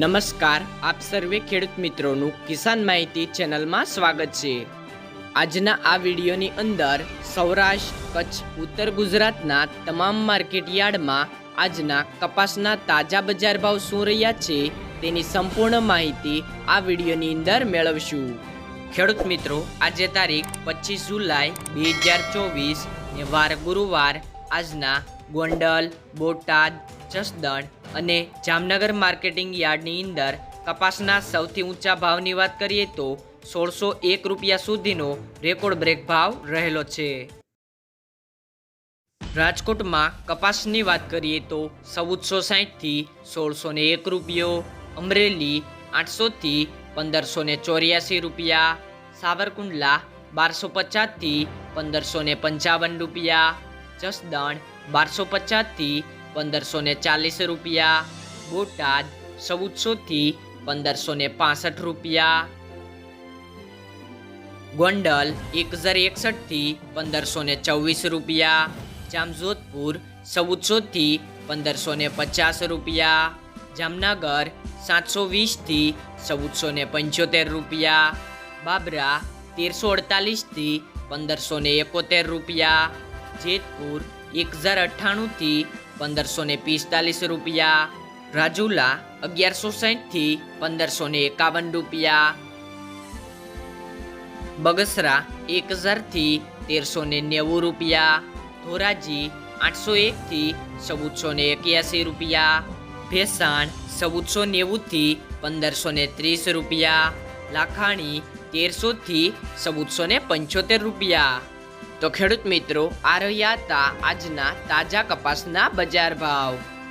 નમસ્કાર, આપ સર્વે ખેડૂત મિત્રોનું કિસાન માહિતી ચેનલમાં સ્વાગત છે. આજના આ વિડીયોની અંદર સૌરાષ્ટ્ર, કચ્છ, ઉત્તર ગુજરાતના તમામ માર્કેટ યાર્ડમાં આજના કપાસના તાજા બજાર ભાવ શું રહ્યા છે તેની સંપૂર્ણ માહિતી આ વિડીયોની અંદર મેળવશું. ખેડૂત મિત્રો, આજે તારીખ પચીસ જુલાઈ બે હજાર ચોવીસ, ને વાર ગુરુવાર આજના ગોંડલ, બોટાદ, જસદણ અને જામનગર માર્કેટિંગ યાર્ડની અંદર કપાસના સૌથી ઊંચા ભાવની વાત કરીએ તો સોળસો એક રૂપિયા સુધીનો રેકોર્ડ બ્રેક ભાવ રહેલો છે. રાજકોટમાં કપાસની વાત કરીએ તો ચૌદસો સાહીઠથી સોળસો ને એક રૂપિયો, અમરેલી આઠસોથી પંદરસો ને ચોર્યાસી રૂપિયા, સાવરકુંડલા બારસો પચાસથી પંદરસો ને પંચાવન રૂપિયા, જસદણ બારસો પચાસથી પંદરસો ને ચાલીસ રૂપિયા, બોટાદ ચૌદસોથી પંદરસો ને પાસઠ રૂપિયા, ગોંડલ એક હજાર એકસઠથી પંદરસો ને ચોવીસ રૂપિયા, જામજોધપુર ચૌદસોથી પંદરસો ને પચાસ રૂપિયા, જામનગર સાતસો વીસથી ચૌદસો ને પંચોતેર રૂપિયા, બાબરા તેરસો અડતાલીસથી પંદરસો ને એકોતેર રૂપિયા, જેતપુર એક હજાર અઠ્ઠાણુંથી પંદરસો ને પિસ્તાલીસ રૂપિયા. રાજુલા અગિયારસો સાહીઠથી પંદરસો ને એકાવન રૂપિયા. બગસરા એક હજારથી તેરસો ને નેવું રૂપિયા. ધોરાજી આઠસો એકથી ચૌદસો ને એક્યાસી રૂપિયા. ભેસાણ ચૌદસો નેવુંથી પંદરસો ને ત્રીસ રૂપિયા. લાખાણી તેરસોથી ચૌદસો ને પંચોતેર રૂપિયા. તો ખેડૂત મિત્રો આ રહ્યા હતા આજના તાજા કપાસના બજાર ભાવ.